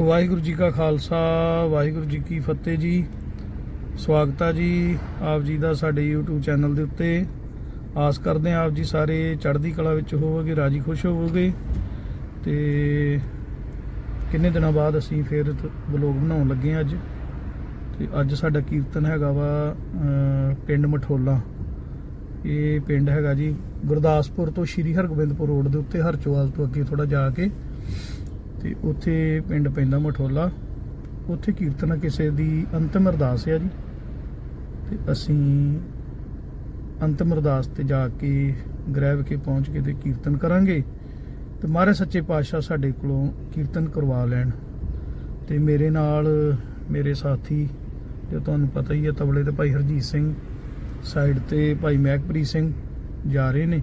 ਵਾਹਿਗੁਰੂ ਜੀ ਕਾ ਖਾਲਸਾ, ਵਾਹਿਗੁਰੂ ਜੀ ਕੀ ਫਤਿਹ ਜੀ। ਸਵਾਗਤ ਆ ਜੀ ਆਪ ਜੀ ਦਾ ਸਾਡੇ YouTube ਚੈਨਲ ਦੇ ਉੱਤੇ। ਆਸ ਕਰਦੇ ਹਾਂ ਆਪ ਜੀ ਸਾਰੇ ਚੜ੍ਹਦੀ ਕਲਾ ਵਿੱਚ ਹੋਵੋਗੇ, ਰਾਜੀ ਖੁਸ਼ ਹੋਵੋਗੇ। ਤੇ ਕਿੰਨੇ ਦਿਨਾਂ ਬਾਅਦ ਅਸੀਂ ਫਿਰ ਵਲੋਗ ਬਣਾਉਣ ਲੱਗੇ ਹਾਂ ਅੱਜ। ਤੇ ਅੱਜ ਸਾਡਾ ਕੀਰਤਨ ਹੈਗਾ ਵਾ ਪਿੰਡ ਮਠੋਲਾ। ਇਹ ਪਿੰਡ ਹੈਗਾ ਜੀ ਗੁਰਦਾਸਪੁਰ ਤੋਂ ਸ਼੍ਰੀ ਹਰਗੋਬਿੰਦਪੁਰ ਰੋਡ ਦੇ ਉੱਤੇ, ਹਰਚੋਵਾਲ ਤੋਂ ਅੱਗੇ ਥੋੜਾ ਜਾ ਕੇ। ਤੇ ਉੱਥੇ ਪਿੰਡ ਪੈਂਦਾ ਮਠੋਲਾ। ਉੱਥੇ ਕੀਰਤਨ ਕਿਸੇ ਦੀ, ਅੰਤਮ ਅਰਦਾਸ ਆ ਜੀ। ਤੇ ਅਸੀਂ ਅੰਤਮ ਅਰਦਾਸ ਤੇ ਜਾ ਕੇ ਗ੍ਰਹਿ ਵਿਖੇ ਪਹੁੰਚ ਕੇ ਤੇ ਕੀਰਤਨ ਕਰਾਂਗੇ। ਤੇ ਮਹਾਰਾਜ ਸੱਚੇ ਪਾਤਸ਼ਾਹ ਸਾਡੇ ਕੋਲੋਂ ਕੀਰਤਨ ਕਰਵਾ ਲੈਣ। ਤੇ ਮੇਰੇ ਨਾਲ ਮੇਰੇ ਸਾਥੀ, ਜੋ ਤੁਹਾਨੂੰ ਪਤਾ ਹੀ ਹੈ ਤਬਲੇ ਤੇ ਭਾਈ ਹਰਜੀਤ ਸਿੰਘ, ਸਾਈਡ ਤੇ ਭਾਈ ਮਹਿਕਪ੍ਰੀਤ ਸਿੰਘ ਜਾ ਰਹੇ ਨੇ।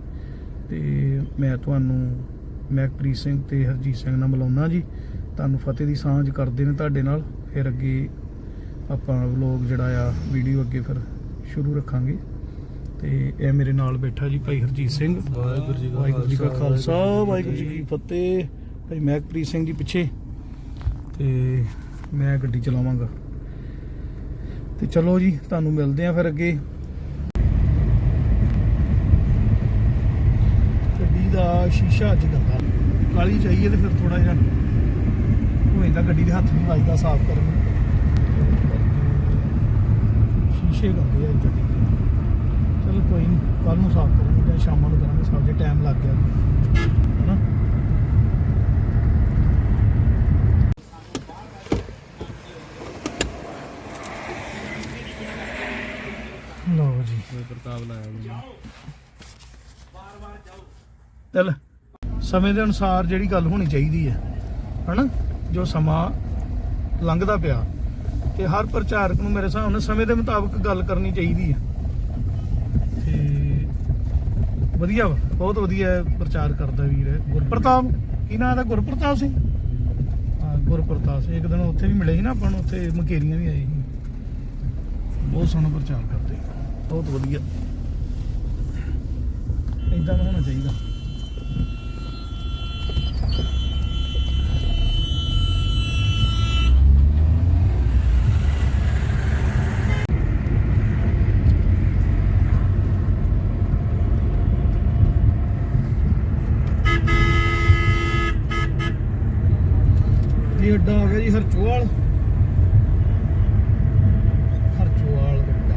ਤੇ ਮੈਂ ਤੁਹਾਨੂੰ ਮਹਿਕਪ੍ਰੀਤ ਸਿੰਘ ਤੇ ਹਰਜੀਤ ਸਿੰਘ ਨਾਲ ਮਿਲਾਉਣਾ ਜੀ। ਤੁਹਾਨੂੰ ਫਤਿਹ ਦੀ ਸਾਂਝ ਕਰਦੇ ਨੇ ਤੁਹਾਡੇ ਨਾਲ। ਫਿਰ ਅੱਗੇ ਆਪਾਂ ਵਲੋਗ ਜਿਹੜਾ ਆ ਵੀਡੀਓ ਅੱਗੇ ਫਿਰ ਸ਼ੁਰੂ ਰੱਖਾਂਗੇ। ਤੇ ਇਹ ਮੇਰੇ ਨਾਲ ਬੈਠਾ ਜੀ ਭਾਈ ਹਰਜੀਤ ਸਿੰਘ। ਵਾਹਿਗੁਰੂ ਜੀ ਕਾ ਖਾਲਸਾ, ਵਾਹਿਗੁਰੂ ਜੀ ਕੀ ਫਤਿਹ। ਭਾਈ ਮਹਿਕਪ੍ਰੀਤ ਸਿੰਘ ਜੀ ਪਿੱਛੇ। ਤੇ ਮੈਂ ਗੱਡੀ ਚਲਾਵਾਂਗਾ। ਤੇ ਚਲੋ ਜੀ ਤੁਹਾਨੂੰ ਮਿਲਦੇ ਆ ਫਿਰ ਅੱਗੇ। ਗੱਡੀ ਦਾ ਸ਼ੀਸ਼ਾ ਅੱਜ ਗੰਦਾ ਕਾਲੀ ਚਾਹੀਏ ਤੇ ਫਿਰ ਥੋੜਾ ਜਿਹਾ ਹੋ ਜਾਂਦਾ ਗੱਡੀ ਦੇ ਹੱਥ ਨਹੀਂ ਵੱਜਦਾ ਸਾਫ਼ ਕਰਨ ਨੂੰ। ਸ਼ੀਸ਼ੇ ਗੰਦੇ ਆ ਗੱਡੀ ਦੇ ਚਲੋ ਕੋਈ ਨਹੀਂ ਕੱਲ ਨੂੰ ਸਾਫ਼ ਕਰਾਂਗੇ ਜਾਂ ਸ਼ਾਮਾਂ ਨੂੰ ਕਰਾਂਗੇ ਸਾਫ਼ ਜੇ ਟਾਈਮ ਲੱਗ ਗਿਆ। ਹਨਾ? ਲਓ ਜੀ। ਪ੍ਰਤਾਪ ਲਾਇਆ ਚੱਲ। ਸਮੇਂ ਦੇ ਅਨੁਸਾਰ ਜਿਹੜੀ ਗੱਲ ਹੋਣੀ ਚਾਹੀਦੀ ਹੈ ਹਨਾ? ਜੋ ਸਮਾਂ ਲੰਘਦਾ ਪਿਆ ਤੇ ਹਰ ਪ੍ਰਚਾਰਕ ਨੂੰ ਮੇਰੇ ਹਿਸਾਬ ਨਾਲ ਸਮੇਂ ਦੇ ਮੁਤਾਬਕ ਗੱਲ ਕਰਨੀ ਚਾਹੀਦੀ ਹੈ। ਤੇ ਵਧੀਆ ਵਾ, ਬਹੁਤ ਵਧੀਆ ਪ੍ਰਚਾਰ ਕਰਦਾ ਵੀਰ ਹੈ ਗੁਰਪ੍ਰਤਾਪ ਕੀ ਨਾਂ ਦਾ ਗੁਰਪ੍ਰਤਾਪ ਸਿੰਘ? ਹਾਂ ਗੁਰਪ੍ਰਤਾਪ ਸਿੰਘ। ਇੱਕ ਦਿਨ ਉੱਥੇ ਵੀ ਮਿਲੇ ਸੀ ਨਾ ਆਪਾਂ ਨੂੰ ਉੱਥੇ ਮਕੇਰੀਆਂ ਵੀ ਆਏ ਸੀ। ਬਹੁਤ ਸੋਹਣਾ ਪ੍ਰਚਾਰ ਕਰਦੇ। ਬਹੁਤ ਵਧੀਆ। ਇਦਾਂ ਦਾ ਹੋਣਾ ਚਾਹੀਦਾ। ਇਹ ਅੱਡਾ ਆ ਗਿਆ ਜੀ ਹਰਚੋਵਾਲ। ਹਰਚੋਵਾਲ ਅੱਡਾ।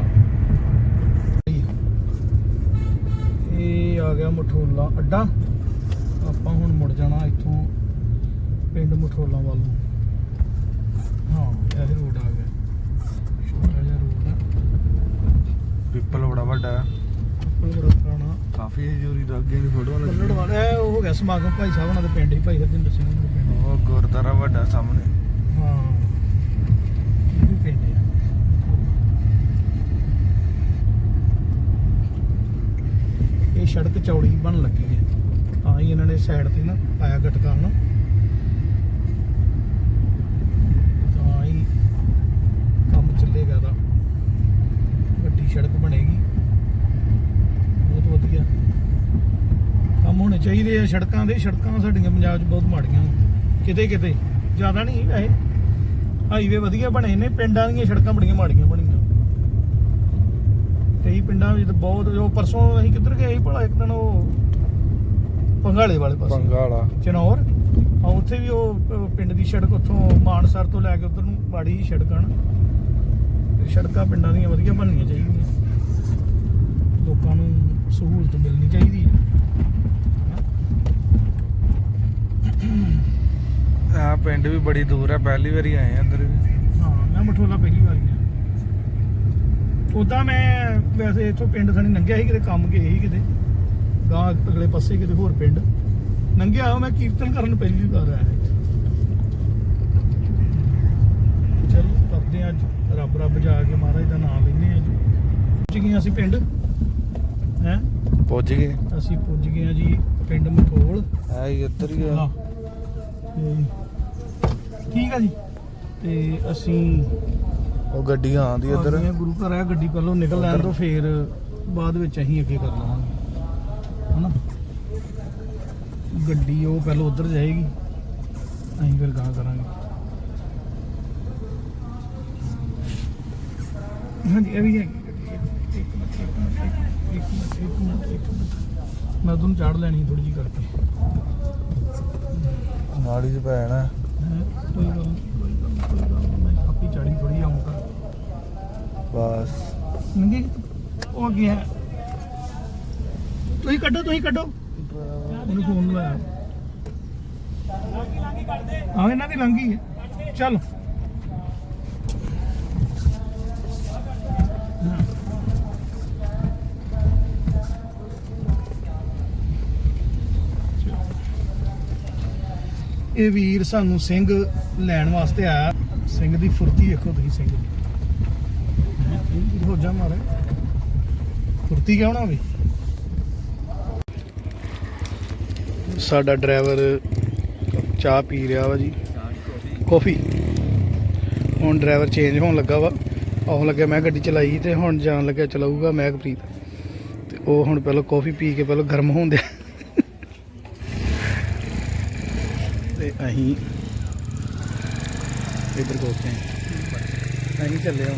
ਇਹ ਆ ਗਿਆ ਮਠੋਲਾ ਅੱਡਾ। ਆਪਾਂ ਹੁਣ ਮੁੜ ਜਾਣਾ ਇੱਥੋਂ ਪਿੰਡ ਮਠੋਲਾ ਵੱਲ ਨੂੰ। ਹਾਂ ਇਹ ਰੋਡ ਆ ਗਿਆ। ਛੋਟਾ ਜਿਹਾ ਰੋਡ ਆ। ਪਿੱਪਲ ਬੜਾ ਵੱਡਾ ਹੈ ਕੋਈ ਬੜਾ ਪੁਰਾਣਾ। ਕਾਫੀ ਜ਼ਰੂਰੀ ਦਾ ਅੱਗੇ ਦੀ ਫੋਟੋ ਕੱਲੜ ਵਾਲਾ ਇਹ ਉਹ ਹੋ ਗਿਆ ਸਮਾਗਮ ਭਾਈ ਸਾਹਿਬ ਉਹਨਾਂ ਦੇ ਪਿੰਡ ਹੀ। ਭਾਈ ਹਰਜਿੰਦਰ ਸਿੰਘ ਉਹਨਾਂ ਦੇ ਪਿੰਡ। ਉਹ ਗੁਰਦਾਰਾ ਵੱਡਾ ਸਾਹਮਣੇ। ਹਾਂ। ਇਹ ਵੀ ਪਿੰਡ ਆ ਇਹ ਸੜਕ ਚੌੜੀ ਬਣ ਲੱਗੀ ਹੈ। ਤਾਂ ਹੀ ਇਹਨਾਂ ਨੇ ਸਾਈਡ ਤੇ ਨਾ ਪਾਇਆ ਗਟਕਾ ਨਾ। ਤਾਂ ਹੀ ਕੰਮ ਚੱਲੇਗਾ ਦਾ ਵੱਡੀ ਸੜਕ ਬਣੇਗੀ। ਬਹੁਤ ਵਧੀਆ। ਕੰਮ ਹੋਣੇ ਚਾਹੀਦੇ ਆ ਸੜਕਾਂ ਦੇ। ਸੜਕਾਂ ਸਾਡੀਆਂ ਪੰਜਾਬ 'ਚ ਬਹੁਤ ਮਾੜੀਆਂ ਕਿਤੇ ਕਿਤੇ। ਜ਼ਿਆਦਾ ਨਹੀਂ ਵੈਸੇ। ਹਾਈਵੇ ਵਧੀਆ ਬਣੇ ਨੇ ਪਿੰਡਾਂ ਦੀਆਂ ਸੜਕਾਂ ਬੜੀਆਂ ਮਾੜੀਆਂ ਬਣੀਆਂ। ਕਈ ਪਿੰਡਾਂ ਵਿੱਚ ਤਾਂ ਬਹੁਤ ਜੋ ਪਰਸੋਂ ਅਸੀਂ ਕਿੱਧਰ ਗਏ ਸੀ ਭਲਾ ਇੱਕ ਦਿਨ ਉਹ ਪੰਗਾਲੇ ਵਾਲੇ ਪਾਸੇ। ਪੰਗਾਲਾ। ਚਨੌਰ। ਆ ਉੱਥੇ ਵੀ ਉਹ ਅਹ, ਪਿੰਡ ਦੀ ਸੜਕ ਉੱਥੋਂ ਮਾਨਸਰ ਤੋਂ ਲੈ ਕੇ ਉਧਰ ਨੂੰ ਮਾੜੀ ਜਿਹੀ ਸੜਕ ਤੇ ਸੜਕਾਂ ਪਿੰਡਾਂ ਦੀਆਂ ਵਧੀਆ ਬਣਨੀਆਂ ਚਾਹੀਦੀਆਂ। ਲੋਕਾਂ ਨੂੰ ਸਹੂਲਤ ਮਿਲਣੀ ਚਾਹੀਦੀ ਹੈ ਆ ਪਿੰਡ ਵੀ ਬੜੀ ਦੂਰ ਹੈ ਪਹਿਲੀ ਵਾਰੀ ਆਏ ਆ ਅੰਦਰ ਵੀ। ਹਾਂ ਮੈਂ ਮਠੋਲਾ ਪਹਿਲੀ ਵਾਰ ਗਿਆ ਉਦਾਂ ਮੈਂ ਵੈਸੇ ਇੱਥੋਂ ਪਿੰਡ ਥਾਣੀ ਲੰਘਿਆ ਸੀ ਕਿਤੇ ਕੰਮ ਗਏ ਸੀ ਕਿਤੇ। ਗਾਂ ਅਗਲੇ ਪਾਸੇ ਕਿਤੇ ਹੋਰ ਪਿੰਡ। ਲੰਘਿਆ ਮੈਂ ਕੀਰਤਨ ਕਰਨ ਪਹਿਲੀ ਵਾਰ ਆਇਆ ਚਲੋ ਕਰਦੇ ਹਾਂ ਅੱਜ। ਰੱਬ ਰੱਬ ਜਾ ਕੇ ਮਹਾਰਾਜ ਦਾ ਨਾਮ ਲੈਨੇ ਅੱਜ ਪਹੁੰਚ ਗਏ ਅਸੀਂ ਪਿੰਡ। ਹੈ? ਪੁੱਜ ਗਏ। ਅਸੀਂ ਪੁੱਜ ਗਏ ਹਾਂ ਜੀ ਪਿੰਡ ਮਠੋਲ। ਆ ਇੱਧਰ ਹੀ ਹਾਂ ਆ ਤੇ ਠੀਕ ਆ ਜੀ। ਤੇ ਅਸੀਂ ਉਹ ਗੱਡੀ ਆਉਂਦੀ ਇੱਧਰ। ਆਉਂਦੇ ਆ ਗੁਰੂ ਘਰ ਆ ਗੱਡੀ ਪਹਿਲੋਂ ਨਿਕਲ ਲੈਣ ਤੋਂ ਫੇਰ ਬਾਅਦ ਵਿੱਚ ਅਸੀਂ ਅੱਗੇ ਕਰ ਲਵਾਂਗੇ। ਹਨਾ? ਗੱਡੀ ਉਹ ਪਹਿਲਾਂ ਉਧਰ ਜਾਏਗੀ ਅਸੀਂ ਫਿਰ ਗਾਂ ਕਰਾਂਗੇ। ਹਾਂਜੀ ਇਹ ਵੀ ਹੈਗੀ ਗੱਡੀ। ਇੱਕ ਮਿੰਟ ਇੱਕ ਮਿੰਟ ਇੱਕ ਮਿੰਟ ਇੱਕ ਮਿੰਟ। ਇੱਕ ਮਿੰਟ ਮੈਂ ਤੁਹਾਨੂੰ ਚਾੜ ਲੈਣੀ ਥੋੜੀ ਜੀ ਕਰਕੇ। ਨਾੜੀ 'ਚ ਪੈਣਾ ਹੈਂ? ਕੋਈ ਗੱਲ ਨਹੀਂ ਕੋਈ ਗੱਲ ਨਹੀਂ, ਕੋਈ ਗੱਲ ਨਹੀਂ ਮੈਂ ਆਪੀ ਚਾੜੀ ਥੋੜੀ ਆਉਂਗਾ ਬਸ। ਨੰਗੀ ਉਹ ਅੱਗੇ ਹੈ। ਤੁਸੀਂ ਕੱਢੋ ਤੁਸੀਂ ਕੱਢੋ। ਉਹਨੂੰ ਫੋਨ ਲਾਇਆ। ਹਾਂ ਇਹਨਾਂ ਦੀ ਲੰਗੀ ਹੈ। ਚੱਲ। ਇਹ ਵੀਰ ਸਾਨੂੰ ਸਿੰਘ ਲੈਣ ਵਾਸਤੇ ਆਇਆ। ਸਿੰਘ ਦੀ ਫੁਰਤੀ ਦੇਖੋ ਤੁਸੀਂ ਸਿੰਘ ਦੀ। ਹੋ ਜਾ ਮਾਰੇ। ਫੁਰਤੀ ਕਿਉਂ ਨਾ ਹੋਵੇ? ਸਾਡਾ ਡਰਾਈਵਰ ਚਾਹ ਪੀ ਰਿਹਾ ਵਾ ਜੀ। ਕਾਫੀ। ਹੁਣ ਡਰਾਈਵਰ ਚੇਂਜ ਹੋਣ ਲੱਗਾ ਵਾ। ਆਉਣ ਲੱਗਿਆ ਮੈਂ ਗੱਡੀ ਚਲਾਈ ਤੇ ਹੁਣ ਜਾਣ ਲੱਗਿਆ ਚਲਾਊਗਾ ਮਹਿਕਪ੍ਰੀਤ ਤੇ ਉਹ ਹੁਣ ਪਹਿਲਾਂ ਕਾਫੀ ਪੀ ਕੇ ਪਹਿਲਾਂ ਗਰਮ ਹੋਣ ਦਿਆ। ਤੇ ਅਸੀਂ ਇੱਧਰ ਕੋਤੇ ਹਾਂ। ਅਸੀਂ ਚੱਲੇ ਹੁਣ।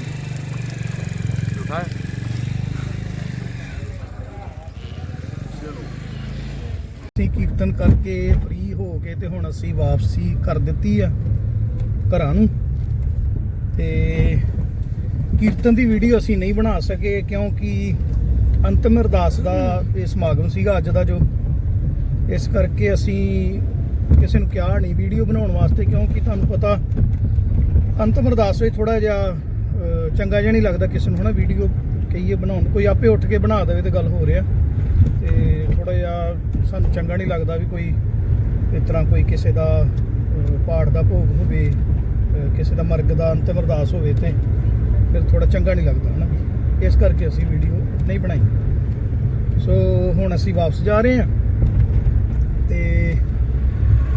ਅਸੀਂ ਕੀਰਤਨ ਕਰਕੇ ਫ੍ਰੀ ਹੋ ਕੇ ਤੇ ਹੁਣ ਅਸੀਂ ਵਾਪਸੀ ਕਰ ਦਿੱਤੀ ਆ ਘਰਾਂ ਨੂੰ। ਤੇ ਕੀਰਤਨ ਦੀ ਵੀਡੀਓ ਅਸੀਂ ਨਹੀਂ ਬਣਾ ਸਕੇ ਕਿਉਂਕਿ ਅੰਤਮ ਅਰਦਾਸ ਦਾ ਇਹ ਸਮਾਗਮ ਸੀਗਾ ਅੱਜ ਦਾ ਜੋ। ਇਸ ਕਰਕੇ ਅਸੀਂ ਕਿਸੇ ਨੂੰ ਕਿਹਾ ਨਹੀਂ ਵੀਡੀਓ ਬਣਾਉਣ ਵਾਸਤੇ ਕਿਉਂਕਿ ਤੁਹਾਨੂੰ ਪਤਾ ਅੰਤਮ ਅਰਦਾਸ ਵਿੱਚ ਥੋੜਾ ਜਿਹਾ ਚੰਗਾ ਜਿਹਾ ਨਹੀਂ ਲੱਗਦਾ ਕਿਸੇ ਨੂੰ ਹਨਾ? ਵੀਡੀਓ ਕਹੀਏ ਬਣਾਉਣ ਕੋਈ ਆਪੇ ਉੱਠ ਕੇ ਬਣਾ ਦੇਵੇ ਤੇ ਗੱਲ ਹੋ ਰਿਹਾ। ਤੇ ਥੋੜਾ ਜਿਹਾ ਸਾਨੂੰ ਚੰਗਾ ਨਹੀਂ ਲੱਗਦਾ ਵੀ ਕੋਈ ਇਸ ਤਰ੍ਹਾਂ ਕੋਈ ਕਿਸੇ ਦਾ ਅਹ, ਪਾਠ ਦਾ ਭੋਗ ਹੋਵੇ ਕਿਸੇ ਦਾ ਮਰਗ ਦਾ ਅੰਤਮ ਅਰਦਾਸ ਹੋਵੇ ਤੇ ਫਿਰ ਥੋੜਾ ਚੰਗਾ ਨਹੀਂ ਲੱਗਦਾ ਹਨਾ? ਇਸ ਕਰਕੇ ਅਸੀਂ ਵੀਡੀਓ ਨਹੀਂ ਬਣਾਈ। ਸੋ ਹੁਣ ਅਸੀਂ ਵਾਪਸ ਜਾ ਰਹੇ ਹਾਂ।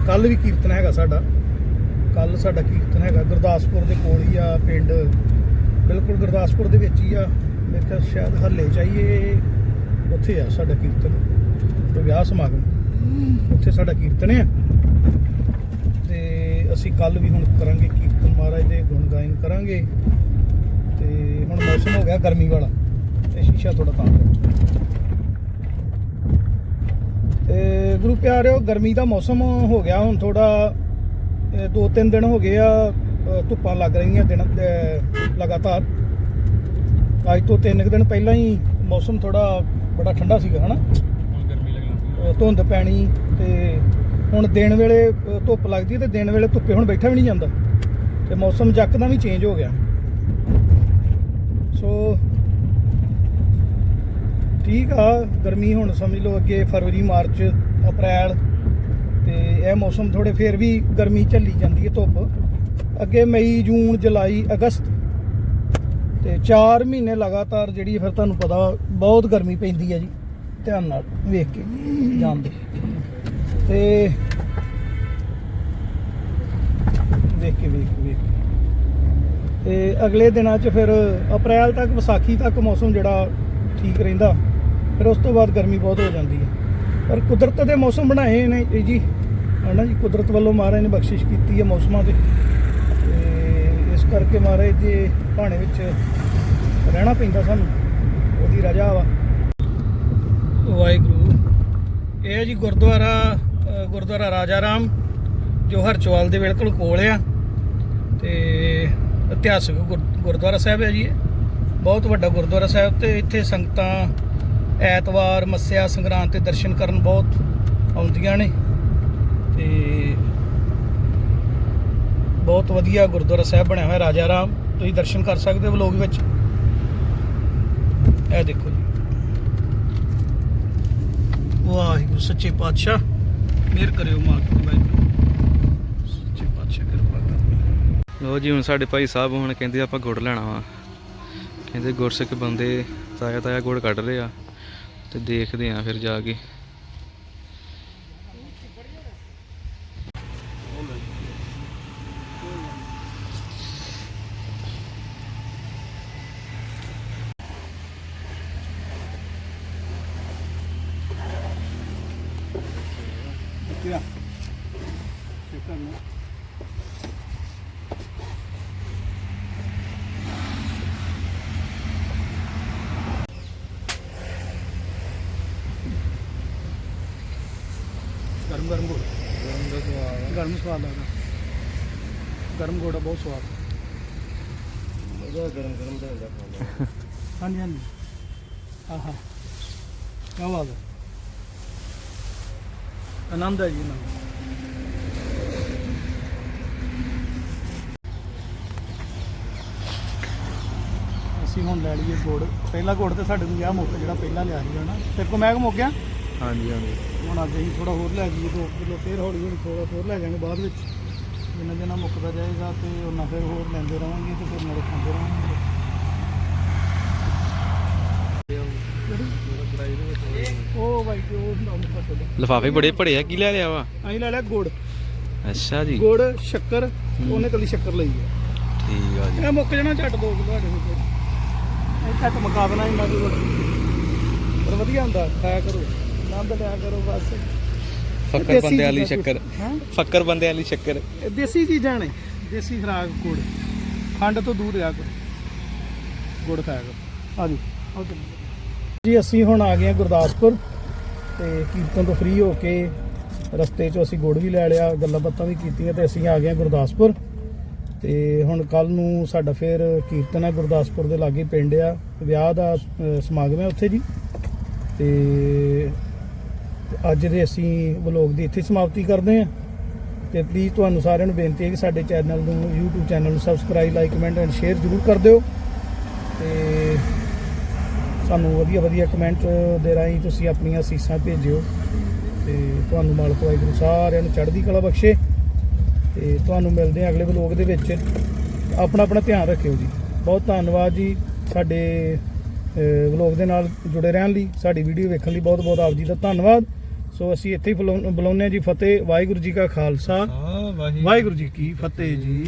ਕੱਲ ਵੀ ਕੀਰਤਨ ਹੈਗਾ ਸਾਡਾ। ਕੱਲ ਸਾਡਾ ਕੀਰਤਨ ਹੈਗਾ, ਗੁਰਦਾਸਪੁਰ ਦੇ ਕੋਲ ਹੀ ਆ ਪਿੰਡ। ਬਿਲਕੁਲ ਗੁਰਦਾਸਪੁਰ ਦੇ ਵਿੱਚ ਹੀ ਆ। ਮੇਰੇ ਖਿਆਲ ਸ਼ਾਇਦ ਹੱਲੇ ਚਾਹੀਏ ਉੱਥੇ ਆ ਸਾਡਾ ਕੀਰਤਨ ਤੇ ਵਿਆਹ ਸਮਾਗਮ। ਉੱਥੇ ਸਾਡਾ ਕੀਰਤਨ ਆ। ਤੇ ਅਸੀਂ ਕੱਲ ਵੀ ਹੁਣ ਕਰਾਂਗੇ ਕੀਰਤਨ ਮਹਾਰਾਜ ਦੇ, ਗੁਣ ਗਾਇਨ ਕਰਾਂਗੇ। ਤੇ ਹੁਣ ਮੌਸਮ ਹੋ ਗਿਆ ਗਰਮੀ ਵਾਲਾ, ਤੇ ਸ਼ੀਸ਼ਾ ਥੋੜਾ ਤਾਂ ਕਰੋ ਤੇ ਗੁਰੂ ਪਿਆਰਿਓ ਗਰਮੀ ਦਾ ਮੌਸਮ ਹੋ ਗਿਆ ਹੁਣ ਥੋੜਾ ਦੋ ਤਿੰਨ ਦਿਨ ਹੋ ਗਏ ਆ ਧੁੱਪਾਂ ਲੱਗ ਰਹੀਆਂ ਦਿਨ ਲਗਾਤਾਰ। ਅੱਜ ਤੋਂ ਤਿੰਨ ਦਿਨ ਪਹਿਲਾਂ ਹੀ ਮੌਸਮ ਥੋੜਾ ਬੜਾ ਠੰਡਾ ਸੀਗਾ ਹਨਾ? ਗਰਮੀ ਲੱਗਣੀ ਧੁੰਦ ਪੈਣੀ ਤੇ ਹੁਣ ਦਿਨ ਵੇਲੇ ਧੁੱਪ ਲੱਗਦੀ ਤੇ ਦਿਨ ਵੇਲੇ ਧੁੱਪੇ ਹੁਣ ਬੈਠਾ ਵੀ ਨਹੀਂ ਜਾਂਦਾ। ਤੇ ਮੌਸਮ ਯਕਦਮ ਹੀ ਚੇਂਜ ਹੋ ਗਿਆ। ਸੋ ਠੀਕ ਆ ਗਰਮੀ ਹੁਣ ਸਮਝ ਲਓ ਅੱਗੇ ਫਰਵਰੀ ਮਾਰਚ ਅਪ੍ਰੈਲ ਤੇ ਇਹ ਮੌਸਮ ਥੋੜੇ ਫੇਰ ਵੀ ਗਰਮੀ ਝੱਲੀ ਜਾਂਦੀ ਹੈ ਧੁੱਪ। ਅੱਗੇ ਮਈ, ਜੂਨ, ਜੁਲਾਈ, ਅਗਸਤ ਤੇ 4 ਮਹੀਨੇ ਲਗਾਤਾਰ ਜਿਹੜੀ ਫਿਰ ਤੁਹਾਨੂੰ ਪਤਾ ਬਹੁਤ ਗਰਮੀ ਪੈਂਦੀ ਹੈ ਜੀ, ਧਿਆਨ ਨਾਲ ਵੇਖ ਕੇ ਜਾਂਦੇ ਤੇ ਵੇਖ ਕੇ ਵੇਖ ਕੇ, ਵੇਖ ਤੇ ਅਗਲੇ ਦਿਨਾਂ 'ਚ ਫਿਰ ਅਪ੍ਰੈਲ ਤੱਕ, ਵਿਸਾਖੀ ਤੱਕ ਮੌਸਮ ਜਿਹੜਾ ਠੀਕ ਰਹਿੰਦਾ, ਫਿਰ ਉਸ ਤੋਂ ਬਾਅਦ ਗਰਮੀ ਬਹੁਤ ਹੋ ਜਾਂਦੀ ਹੈ। ਪਰ ਕੁਦਰਤ ਦੇ ਮੌਸਮ ਬਣਾਏ ਨੇ ਇਹ ਜੀ। ਹਨਾ ਜੀ, ਕੁਦਰਤ ਵੱਲੋਂ ਮਹਾਰਾਜ ਨੇ ਬਖਸ਼ਿਸ਼ ਕੀਤੀ ਹੈ ਮੌਸਮਾਂ ਦੇ ਤੇ ਇਸ ਕਰਕੇ ਮਹਾਰਾਜ ਦੇ ਭਾਣੇ ਵਿੱਚ ਰਹਿਣਾ ਪੈਂਦਾ ਸਾਨੂੰ। ਉਹਦੀ ਰਜਾ ਵਾ। ਵਾਹਿਗੁਰੂ। ਇਹ ਹੈ ਜੀ ਗੁਰਦੁਆਰਾ ਗੁਰਦੁਆਰਾ ਰਾਜਾ ਰਾਮ ਜੋ ਹਰਚਵਾਲ ਦੇ ਬਿਲਕੁਲ ਕੋਲ ਆ। ਤੇ ਇਤਿਹਾਸਕ ਗੁਰ- ਗੁਰਦੁਆਰਾ ਸਾਹਿਬ ਹੈ ਜੀ ਬਹੁਤ ਵੱਡਾ ਗੁਰਦੁਆਰਾ ਸਾਹਿਬ ਤੇ ਇੱਥੇ ਸੰਗਤਾਂ ਐਤਵਾਰ ਮੱਸਿਆ ਸੰਗਰਾਂਦ ਤੇ ਦਰਸ਼ਨ ਕਰਨ ਬਹੁਤ ਆਉਂਦੀਆਂ ਨੇ ਤੇ ਬਹੁਤ ਵਧੀਆ ਗੁਰਦੁਆਰਾ ਸਾਹਿਬ ਬਣਿਆ ਹੋਇਆ, ਰਾਜਾ ਰਾਮ। ਤੁਸੀਂ ਦਰਸ਼ਨ ਕਰ ਸਕਦੇ ਹੋ ਵਲੋਗ ਵਿੱਚ। ਇਹ ਦੇਖੋ ਜੀ। ਵਾਹਿਗੁਰੂ, ਸੱਚੇ ਪਾਤਸ਼ਾਹ, ਮਿਹਰ ਕਰਿਓ ਮਾਲਕ ਵਾਹਿਗੁਰੂ। ਸੱਚੇ ਪਾਤਸ਼ਾਹ ਕਿਰਪਾ ਕਰੋ। ਲੋ ਜੀ, ਹੁਣ ਸਾਡੇ ਭਾਈ ਸਾਹਿਬ ਹੁਣ ਕਹਿੰਦੇ ਆਪਾਂ ਗੁੜ ਲੈਣਾ ਵਾ। ਕਹਿੰਦੇ ਗੁਰਸਿੱਖ ਬੰਦੇ ਤਾਇਆ ਤਾਇਆ ਗੁੜ ਕੱਢ ਰਹੇ ਆ। ਤੇ ਦੇਖਦੇ ਆ ਫਿਰ ਜਾ ਕੇ। ਕਿਆ ਚੈੱਕ ਕਰਨਾ ਗਰਮ ਗਰਮ ਗੁੜ ਗਰਮ ਸਵਾਦ ਲੱਗਦਾ। ਗਰਮ ਗੁੜ ਬਹੁਤ ਸਵਾਦ। ਗਰਮ ਗਰਮ ਦਾ ਹੁੰਦਾ ਖਾਣਾ। ਹਾਂਜੀ ਹਾਂਜੀ। ਆਹਾ ਕੀ ਬਾਤ ਹੈ। ਆਨੰਦ ਹੈ ਜੀ ਆਨੰਦ। ਅਸੀਂ ਹੁਣ ਲੈ ਲਈਏ ਗੁੜ। ਪਹਿਲਾ ਗੁੜ ਤੇ ਸਾਡੇ ਨੂੰ ਗਿਆ ਮੁੱਕ ਜਿਹੜਾ ਪਹਿਲਾਂ ਲਿਆ ਸੀਗਾ ਨਾ ਤੇਰੇ ਕੋ ਮੈਂ ਮੁੱਕ ਗਿਆ? ਹਾਂਜੀ ਹਾਂਜੀ। ਹੁਣ ਅੱਜ ਅਸੀਂ ਥੋੜਾ ਹੋਰ ਲੈ ਜਾਈਏ 2 ਕਿਲੋ ਫੇਰ ਹੌਲੀ ਹੌਲੀ ਥੋੜਾ ਹੋਰ ਲੈ ਜਾਵਾਂਗੇ ਬਾਅਦ ਵਿੱਚ। ਜਿੰਨਾ ਜਿੰਨਾ ਮੁੱਕਦਾ ਜਾਏਗਾ ਤੇ ਉਹਨਾਂ ਫਿਰ ਹੋਰ ਲੈਂਦੇ ਰਵਾਂਗੇ ਤੇ ਫਿਰ ਨਾਲੇ ਖਾਂਦੇ ਰਵਾਂਗੇ। ਉਹ ਬਾਈ ਜੀ ਉਹ ਨਾ ਮੁੱਕਾ ਛੱਡ ਲਿਫਾਫੇ ਬੜੇ ਭੜੇ ਆ ਕੀ ਲੈ ਲਿਆ ਵਾ? ਅਸੀਂ ਲੈ ਲਿਆ ਗੁੜ। ਅੱਛਾ ਜੀ। ਗੁੜ ਸ਼ੱਕਰ ਉਹਨੇ ਕੱਲੀ ਸ਼ੱਕਰ ਲਈ ਹੈ ਠੀਕ ਆ ਜੀ। ਇਹ ਮੁੱਕ ਜਾਣਾ ਝੱਟ 2 ਕਿਲੋ ਸਾਡੇ ਕੋਲ। ਇਹ ਝੱਟ ਮੁਕਾ ਦੇਣਾ ਇਹਨਾਂ ਦੀ ਪਰ ਵਧੀਆ ਹੁੰਦਾ ਖਾਇਆ ਕਰੋ। ਆਨੰਦ ਲਿਆ ਕਰੋ ਬਸ। ਫੱਕਰ ਬੰਦੇ ਵਾਲੀ ਸ਼ੱਕਰ? ਫੱਕਰ ਬੰਦੇ ਵਾਲੀ ਸ਼ੱਕਰ। ਇਹ ਦੇਸੀ ਚੀਜ਼ਾਂ ਨੇ। ਦੇਸੀ ਖਰਾਕ ਗੁੜ। ਖੰਡ ਤੋਂ ਦੂਰ ਰਿਹਾ ਕਰੋ। ਗੁੜ ਖਾਇਆ ਕਰੋ। ਆ ਜੀ ਓਕੇ ਜੀ ਅਸੀਂ ਹੁਣ ਆ ਗਏ ਹਾਂ ਗੁਰਦਾਸਪੁਰ ਤੇ ਕੀਰਤਨ ਤੋਂ ਫ੍ਰੀ ਹੋ ਕੇ ਰਸਤੇ 'ਚੋਂ ਅਸੀਂ ਗੁੜ ਵੀ ਲੈ ਲਿਆ ਗੱਲਾਂ ਬਾਤਾਂ ਵੀ ਕੀਤੀਆਂ ਤੇ ਅਸੀਂ ਆ ਗਏ ਹਾਂ ਗੁਰਦਾਸਪੁਰ। ਤੇ ਹੁਣ ਕੱਲ ਨੂੰ ਸਾਡਾ ਫਿਰ ਕੀਰਤਨ ਹੈ ਗੁਰਦਾਸਪੁਰ ਦੇ ਲਾਗੇ ਪਿੰਡ ਆ। ਵਿਆਹ ਦਾ ਸਮਾਗਮ ਹੈ ਉੱਥੇ ਜੀ। ਤੇ ਅੱਜ ਦੇ ਅਸੀਂ ਵਲੋਗ ਦੀ ਇੱਥੇ ਸਮਾਪਤੀ ਕਰਦੇ ਹਾਂ ਤੇ ਪਲੀਜ਼ ਤੁਹਾਨੂੰ ਸਾਰਿਆਂ ਨੂੰ ਬੇਨਤੀ ਹੈ ਕਿ ਸਾਡੇ ਚੈਨਲ ਨੂੰ, YouTube ਚੈਨਲ ਨੂੰ subscribe like comment and share ਜ਼ਰੂਰ ਕਰ ਦਿਓ। ਤੇ ਸਾਨੂੰ ਵਧੀਆ ਵਧੀਆ ਕਮੈਂਟ ਦੇ ਰਾਹੀਂ ਤੁਸੀਂ ਆਪਣੀਆਂ ਅਸੀਸਾਂ ਭੇਜਿਓ। ਤੇ ਤੁਹਾਨੂੰ ਮਾਲਕ ਵਾਹਿਗੁਰੂ ਸਾਰਿਆਂ ਨੂੰ ਚੜ੍ਹਦੀ ਕਲਾ ਬਖਸ਼ੇ। ਤੇ ਤੁਹਾਨੂੰ ਮਿਲਦੇ ਹਾਂ ਅਗਲੇ ਵਲੋਗ ਦੇ ਵਿੱਚ। ਆਪਣਾ ਆਪਣਾ ਧਿਆਨ ਰੱਖਿਓ ਜੀ। ਬਹੁਤ ਧੰਨਵਾਦ ਜੀ ਸਾਡੇ ਵਲੋਗ ਦੇ ਨਾਲ ਜੁੜੇ ਰਹਿਣ ਲਈ ਸਾਡੀ ਵੀਡੀਓ ਵੇਖਣ ਲਈ ਬਹੁਤ ਬਹੁਤ ਆਪ ਜੀ ਦਾ ਧੰਨਵਾਦ। ਸੋ ਅਸੀਂ ਇੱਥੇ ਹੀ ਬੁਲਾਉ- ਬੁਲਾਉਂਦੇ ਹਾਂ ਜੀ ਫਤਿਹ ਵਾਹਿਗੁਰੂ ਜੀ ਕਾ ਖਾਲਸਾ। ਵਾਹਿਗੁਰੂ ਜੀ ਕੀ ਫਤਿਹ ਜੀ।